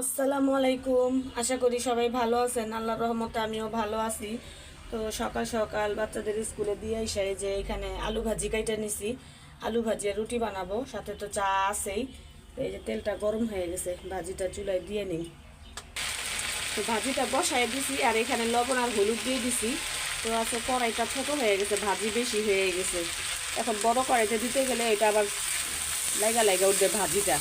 আসসালামু আলাইকুম। আশা করি সবাই ভালো আছেন। আল্লাহর রহমতে আমিও ভালো আছি। তো সকাল সকাল বাচ্চাদের স্কুলে দিয়ে এসে যে এখানে আলু ভাজি কাইটা নিছি। আলু ভাজি আর রুটি বানাবো। সাথে তো চা আছেই। তো এই যে তেলটা গরম হয়ে গেছে। ভাজিটা চুলায় দিয়ে নিই। তো ভাজিটা বসায় দিছি আর এখানে লবণ আর হলুদ দিয়ে দিছি। তো আছে কড়াইটা ছোট হয়ে গেছে, ভাজি বেশি হয়ে গেছে। এখন বড় কড়াইতে দিতে গেলে এটা আবার লাইগা লাইগা উঠবে ভাজিটা।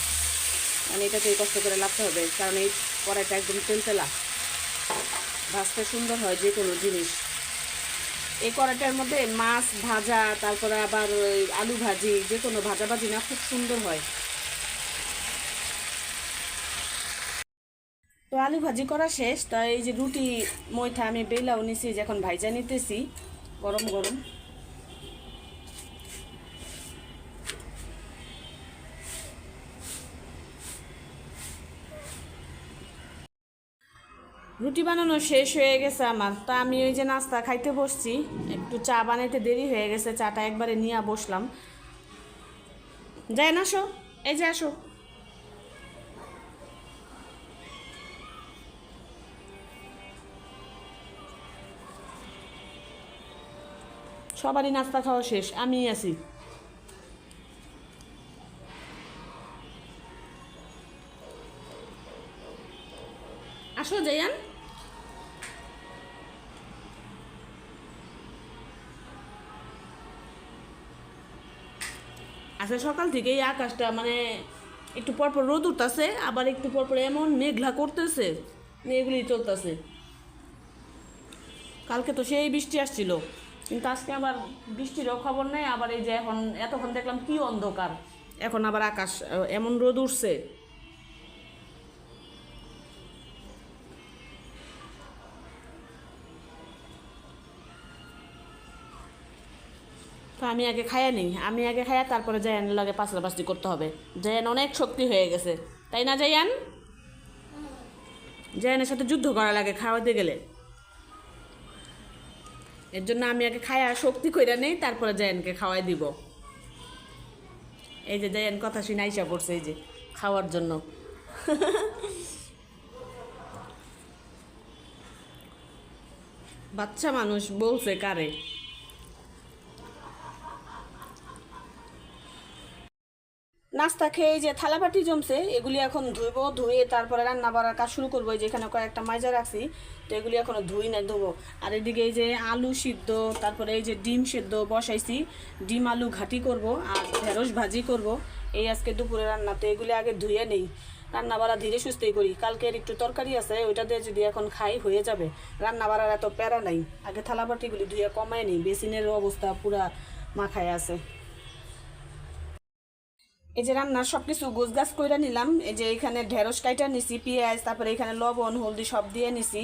মানে এটাকে কষ্ট করে লাগতে হবে, কারণ এই কড়াইটা একদম তেলতেলা। ভাজতে সুন্দর হয় যে কোনো জিনিস। এই কড়াইটার মধ্যে মাছ ভাজা, তারপরে আবার আলু ভাজি, যে কোনো ভাজা ভাজি না, খুব সুন্দর হয়। তো আলু ভাজি করা শেষ। তো এই যে রুটি মইথা আমি বেলাও নিছি, যে এখন ভাইজা নিতেছি, গরম গরম। রুটি বানানো শেষ হয়ে গেছে আমার। তা আমি ওই যে নাস্তা খাইতে বসছি। একটু চা বানাইতে দেরি হয়ে গেছে, চাটা একবারে নিয়ে বসলাম। যাই না আসো। এই যে আসো। সবারই নাস্তা খাওয়া শেষ আমি আছি। আসো জায়ান আচ্ছা সকাল থেকেই আকাশটা মানে একটু পরপর রোদ উঠতেছে, আবার একটু পরপর এমন মেঘলা করতেছে এগুলি চলতেছে। কালকে তো সেই বৃষ্টি আসছিল, কিন্তু আজকে আবার বৃষ্টিরও খবর নেই, আবার এই যে এখন, এতক্ষণ দেখলাম কি অন্ধকার। এখন আবার আকাশ এমন রোদ উঠছে। তো আমি আগে খাইয়া নিই। আমি আগে খাইয়া তারপরে জায়ানের লগে পাঁচড়াপাঁচড়ি করতে হবে। জায়ান অনেক শক্তি হয়ে গেছে। তাই না, জায়ান? জায়ানের সাথে যুদ্ধ করা লাগে খাওয়াতে গেলে। এর জন্য আমি আগে খায়া শক্তি কইরা নেই, তারপরে জায়ানকে খাওয়াই দিব। এই যে জায়ান কথা শুনে আইসা পড়ছে, এই যে খাওয়ার জন্য। বাচ্চা মানুষ বলছে কারে? নাস্তা খেয়ে যে থালাবাটি জমছে, এগুলি এখন ধুইব, ধুয়ে তারপরে রান্না বাড়ার কাজ শুরু করব। এই যে এখানে কয়েকটা মাইজা রাখছি, তো এগুলি এখনও ধুই না, ধুবো। আর এদিকে এই যে আলু সিদ্ধ, তারপরে এই যে ডিম সিদ্ধ বসাইছি, ডিম আলু ঘাটি করব আর ঢেঁড়স ভাজি করব। এই আজকে দুপুরে রান্না তো এগুলি আগে ধুয়ে নেই। রান্না বাড়া ধীরে সুস্থই করি। কালকের একটু তরকারি আছে, ওইটা দিয়ে যদি এখন খাই, হয়ে যাবে। রান্না বাড়ার এত প্যারা নাই। আগে থালাবাটিগুলি ধুয়ে কমায় নিই বেসিনের অবস্থা পুরা মাখায় আছে। এই যে রান্নার সব কিছু গোছ গাছ কইরা নিলাম। এই যে এখানে ঢেঁড়স কাইটা নিছি, পেঁয়াজ, তারপরে এখানে লবণ, হলদি সব দিয়ে নিছি।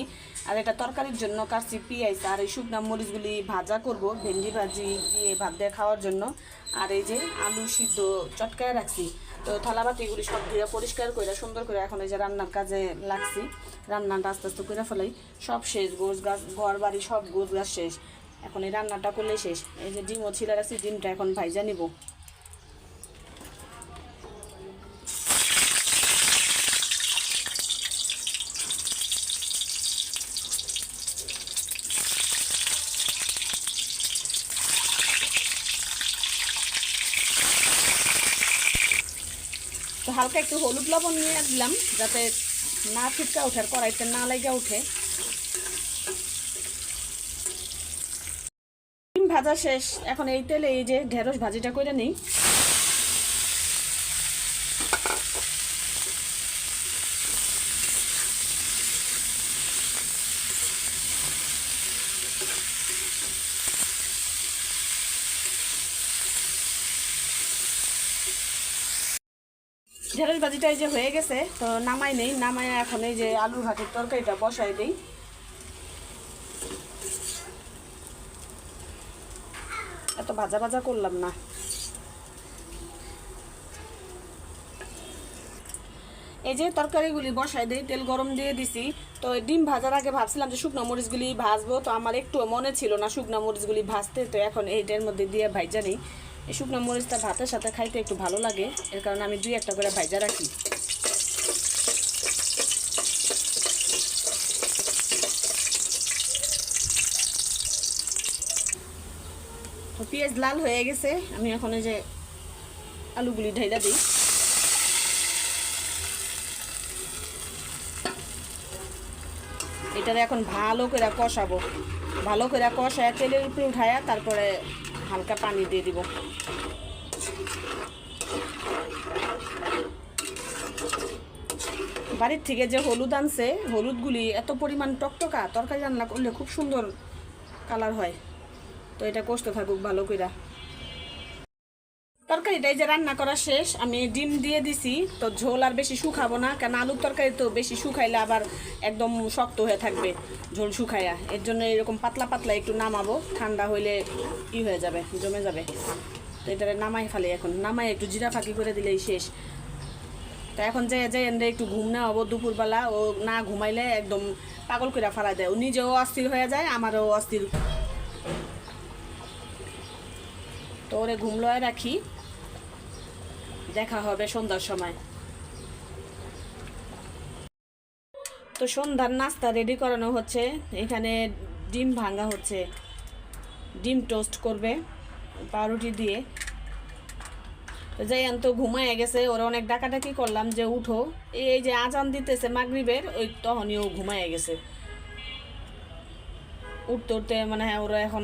আর এটা তরকারির জন্য কাটছি পেঁয়াজ আর এই শুকনা মরিচগুলি ভাজা করব, ভেন্ডি ভাজি দিয়ে ভাত দিয়ে খাওয়ার জন্য। আর এই যে আলু সিদ্ধ চটকায় রাখছি। তো থালাবাটিগুলি সব ধুয়ে পরিষ্কার করে সুন্দর করে এখন এই যে রান্নার কাজে লাগছি। রান্নাটা আস্তে আস্তে করে ফেলাই। সব শেষ গোছ গাছ ঘর বাড়ি সব গোছ গাছ শেষ। এখন এই রান্নাটা করলে শেষ। এই যে ডিমও ছিলা রাখছি ডিমটা এখন ভাইজা নিব। তো হালকা একটু হলুদ লবণ নিয়ে দিলাম, যাতে না ফিটকা ওঠে আর কড়াইতে না লেগে উঠে ডিম ভাজা শেষ। এখন এই তেলে এই যে ঢেঁড়স ভাজিটা করে নেই। ঢেঁড়স ভাজিটা এই যে হয়ে গেছে, তো নামাই নেই, নামাই এখন এই যে আলুর ভাতের তরকারিটা বসাই দিই। এত ভাজা ভাজা করলাম না। এই যে তরকারিগুলি বসাই দিই, তেল গরম দিয়ে দিছি। তো ডিম ভাজার আগে ভাবছিলাম যে শুকনো মরিচগুলি ভাজবো, তো আমার একটু মনে ছিল না শুকনো মরিচগুলি ভাজতে, তো এখন এইটার মধ্যে দিয়ে ভাইজা নেই। এই শুকনো মরিচটা ভাতের সাথে খাইতে একটু ভালো লাগে। এর কারণে আমি দুই একটা করে ভাইজা রাখি। তো পেঁয়াজ লাল হয়ে গেছে, আমি এখন যে আলুগুলি ঢাইলা দিই। এটাতে এখন ভালো করে কষাবো। ভালো করে কষায় তেলের উপরে উঠায়া তারপরে হালকা পানি দিয়ে দিব। বাড়ির থেকে যে হলুদ আনছে, হলুদগুলি এত পরিমাণ টকটকা, তরকারি রান্না করলে খুব সুন্দর কালার হয়। তো এটা কষ্ট থাকুক ভালো কইরা। তরকারিটা এই যে রান্না করা শেষ, আমি ডিম দিয়ে দিছি, তো ঝোল আর বেশি শুকাবো না কারণ আলুর তরকারি তো বেশি শুকাইলে আবার একদম শক্ত হয়ে থাকবে ঝোল শুকাইয়া এর জন্য এরকম পাতলা পাতলা একটু নামাবো, ঠান্ডা হইলে ই হয়ে যাবে, জমে যাবে। তো এটা নামাই ফেলে এখন, নামাই একটু জিরা ফাঁকি করে দিলেই শেষ। তো এখন যে যে এনে একটু ঘুম না হব দুপুরবেলা, ও না ঘুমাইলে একদম পাগল করে ফেলা দেয়। ও নিজেও অস্থির হয়ে যায়, আমারও অস্থির। তো ওরে ঘুমলয় রাখি। দেখা হবে সন্ধ্যার সময়। তো সন্ধ্যার নাস্তা রেডি করানো হচ্ছে। এখানে ডিম ভাঙা হচ্ছে। ডিম টোস্ট করবে পাউরুটি দিয়ে। যাই তো ঘুমায় গেছে, ওরা অনেক ডাকাডাকি করলাম যে উঠো। এই যে আজান দিতেছে মাগরিবের, ওই তখনই ও ঘুমায় গেছে। উঠতে উঠতে মানে হ্যাঁ ওরা এখন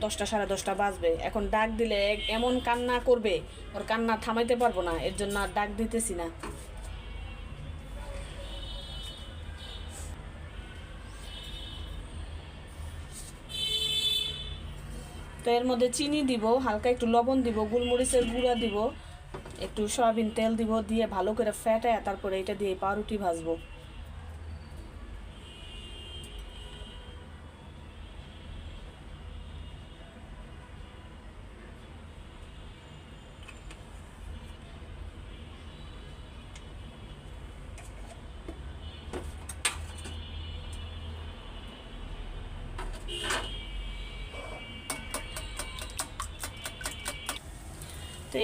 দশটা, সাড়ে দশটা বাজবে। এখন ডাক দিলে এমন কান্না করবে, ওর কান্না থামাইতে পারব না, এর জন্য আর ডাক দিতেছি না। তো এর মধ্যে চিনি দিব, হালকা একটু লবণ দিব, গোলমরিচের গুঁড়া দিব, একটু সয়াবিন তেল দিব, দিয়ে ভালো করে ফ্যাটায় তারপরে এটা দিয়ে পাউরুটি ভাজবো।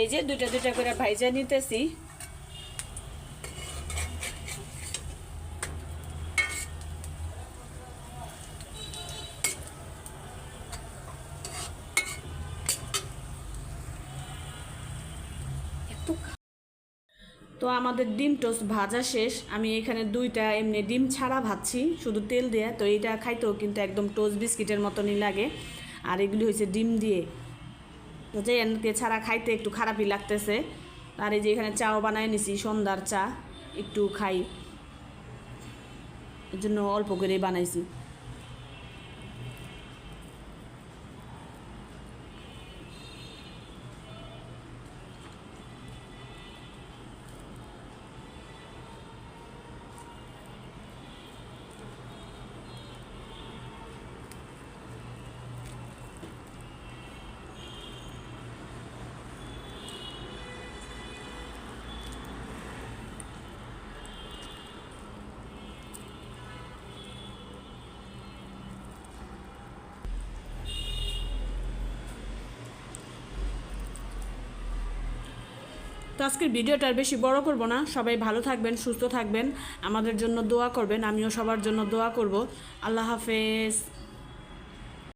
এই যে দুইটা দুইটা করে ভাইজা নিতেছি। তো আমাদের ডিম টোস্ট ভাজা শেষ। আমি এখানে দুইটা এমনি ডিম ছাড়া ভাজছি, শুধু তেল দিয়ে। তো এইটা খাইতেও কিন্তু একদম টোস্ট বিস্কিটের মতনই লাগে। আর এগুলি হয়েছে ডিম দিয়ে যে এনকে ছাড়া খাইতে একটু খারাপই লাগতেছে। আর এই যে এখানে চাও বানায় নিছি, সন্ধ্যার চা, একটু খাই। এর জন্য অল্প করে বানাইছি। আজকের ভিডিওটা বেশি বড় করব না। সবাই ভালো থাকবেন, সুস্থ থাকবেন। আমাদের জন্য দোয়া করবেন, আমিও সবার জন্য দোয়া করব। আল্লাহ হাফেজ।